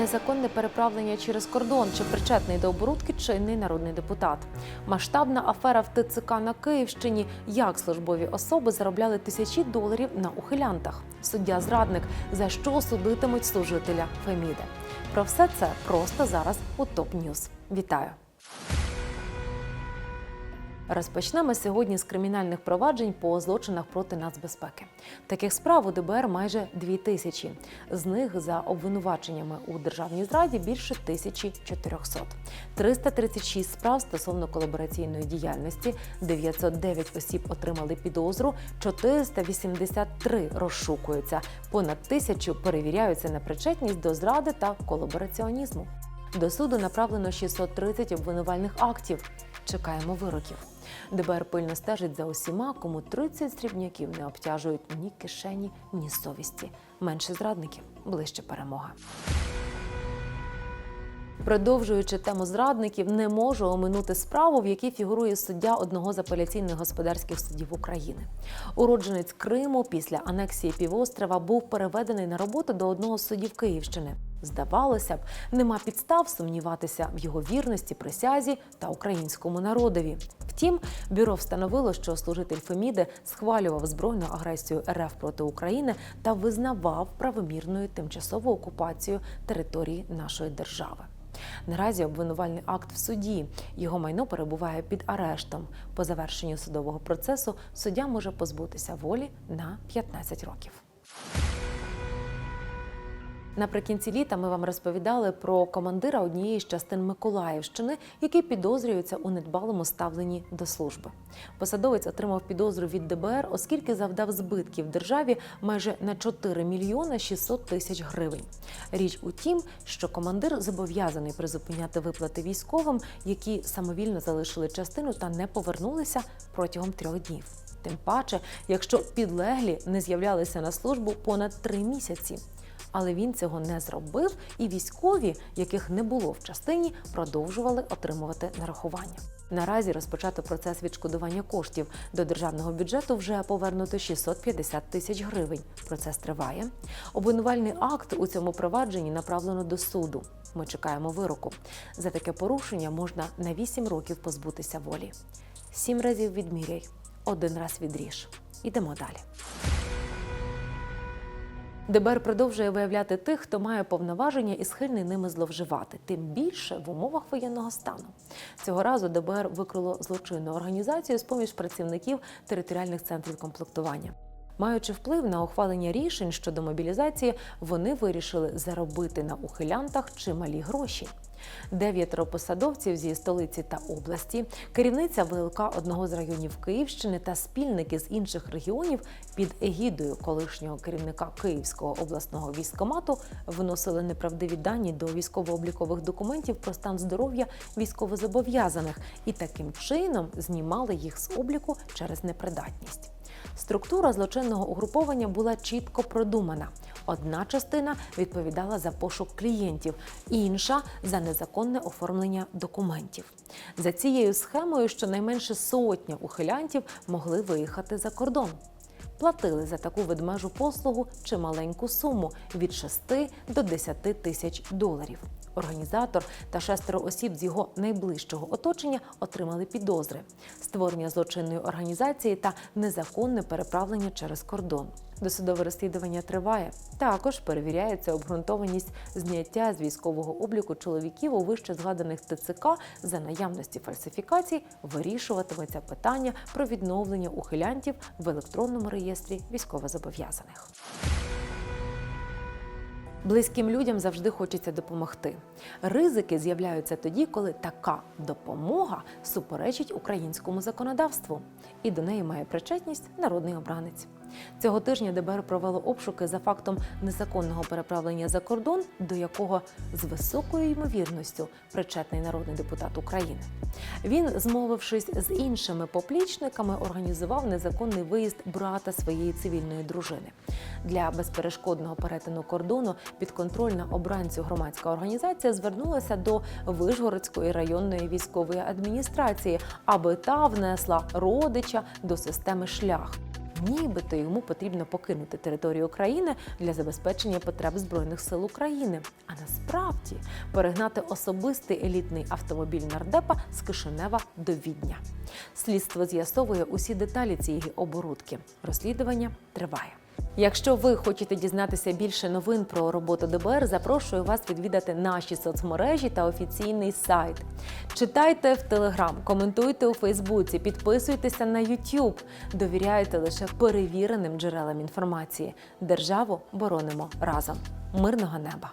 Незаконне переправлення через кордон чи причетний до оборудки чинний народний депутат. Масштабна афера в ТЦК на Київщині. Як службові особи заробляли тисячі доларів на ухилянтах. Суддя зрадник за що судитимуть служителя Феміди. Про все це просто зараз у ТОП Ньюз. Вітаю! Розпочнемо сьогодні з кримінальних проваджень по злочинах проти нацбезпеки. Таких справ у ДБР майже дві тисячі. З них за обвинуваченнями у державній зраді більше 1400. 336 справ стосовно колабораційної діяльності, 909 осіб отримали підозру, 483 розшукуються, понад тисячу перевіряються на причетність до зради та колабораціонізму. До суду направлено 630 обвинувальних актів. Чекаємо вироків. ДБР пильно стежить за усіма, кому 30 срібняків не обтяжують ні кишені, ні совісті. Менше зрадників, ближче перемога. Продовжуючи тему зрадників, не можу оминути справу, в якій фігурує суддя одного з апеляційних господарських судів України. Уродженець Криму після анексії півострова був переведений на роботу до одного з судів Київщини. Здавалося б, нема підстав сумніватися в його вірності, присязі та українському народові. Втім, бюро встановило, що служитель Феміди схвалював збройну агресію РФ проти України та визнавав правомірною тимчасову окупацію території нашої держави. Наразі обвинувальний акт в суді. Його майно перебуває під арештом. По завершенню судового процесу суддя може позбутися волі на 15 років. Наприкінці літа ми вам розповідали про командира однієї з частин Миколаївщини, який підозрюється у недбалому ставленні до служби. Посадовець отримав підозру від ДБР, оскільки завдав збитків державі майже на 4 мільйони 600 тисяч гривень. Річ у тім, що командир зобов'язаний призупиняти виплати військовим, які самовільно залишили частину та не повернулися протягом трьох днів. Тим паче, якщо підлеглі не з'являлися на службу понад три місяці. Але він цього не зробив, і військові, яких не було в частині, продовжували отримувати нарахування. Наразі розпочато процес відшкодування коштів. До державного бюджету вже повернуто 650 тисяч гривень. Процес триває. Обвинувальний акт у цьому провадженні направлено до суду. Ми чекаємо вироку. За таке порушення можна на 8 років позбутися волі. Сім разів відміряй, один раз відріж. Ідемо далі. ДБР продовжує виявляти тих, хто має повноваження і схильний ними зловживати, тим більше в умовах воєнного стану. Цього разу ДБР викрило злочинну організацію з поміж працівників територіальних центрів комплектування. Маючи вплив на ухвалення рішень щодо мобілізації, вони вирішили заробити на ухилянтах чималі гроші. Дев'ятеро посадовців зі столиці та області, керівниця ВЛК одного з районів Київщини та спільники з інших регіонів під егідою колишнього керівника Київського обласного військкомату вносили неправдиві дані до військово-облікових документів про стан здоров'я військовозобов'язаних і таким чином знімали їх з обліку через непридатність. Структура злочинного угруповання була чітко продумана. Одна частина відповідала за пошук клієнтів, інша за незаконне оформлення документів. За цією схемою щонайменше сотня ухилянтів могли виїхати за кордон. Платили за таку ведмежу послугу чималеньку суму від 6 до 10 тисяч доларів. Організатор та шестеро осіб з його найближчого оточення отримали підозри: створення злочинної організації та незаконне переправлення через кордон. Досудове розслідування триває. Також перевіряється обґрунтованість зняття з військового обліку чоловіків у вище згаданих ТЦК за наявності фальсифікацій. Вирішуватиметься питання про відновлення ухилянтів в електронному реєстрі військовозобов'язаних. Близьким людям завжди хочеться допомогти. Ризики з'являються тоді, коли така допомога суперечить українському законодавству, і до неї має причетність народний обранець. Цього тижня ДБР провело обшуки за фактом незаконного переправлення за кордон, до якого з високою ймовірністю причетний народний депутат України. Він, змовившись з іншими поплічниками, організував незаконний виїзд брата своєї цивільної дружини. Для безперешкодного перетину кордону підконтрольна обранцю громадська організація звернулася до Вишгородської районної військової адміністрації, аби та внесла родича до системи шлях. Нібито йому потрібно покинути територію України для забезпечення потреб Збройних сил України. А насправді перегнати особистий елітний автомобіль нардепа з Кишинева до Відня. Слідство з'ясовує усі деталі цієї оборудки. Розслідування триває. Якщо ви хочете дізнатися більше новин про роботу ДБР, запрошую вас відвідати наші соцмережі та офіційний сайт. Читайте в Телеграм, коментуйте у Фейсбуці, підписуйтеся на Ютуб. Довіряйте лише перевіреним джерелам інформації. Державу боронимо разом. Мирного неба!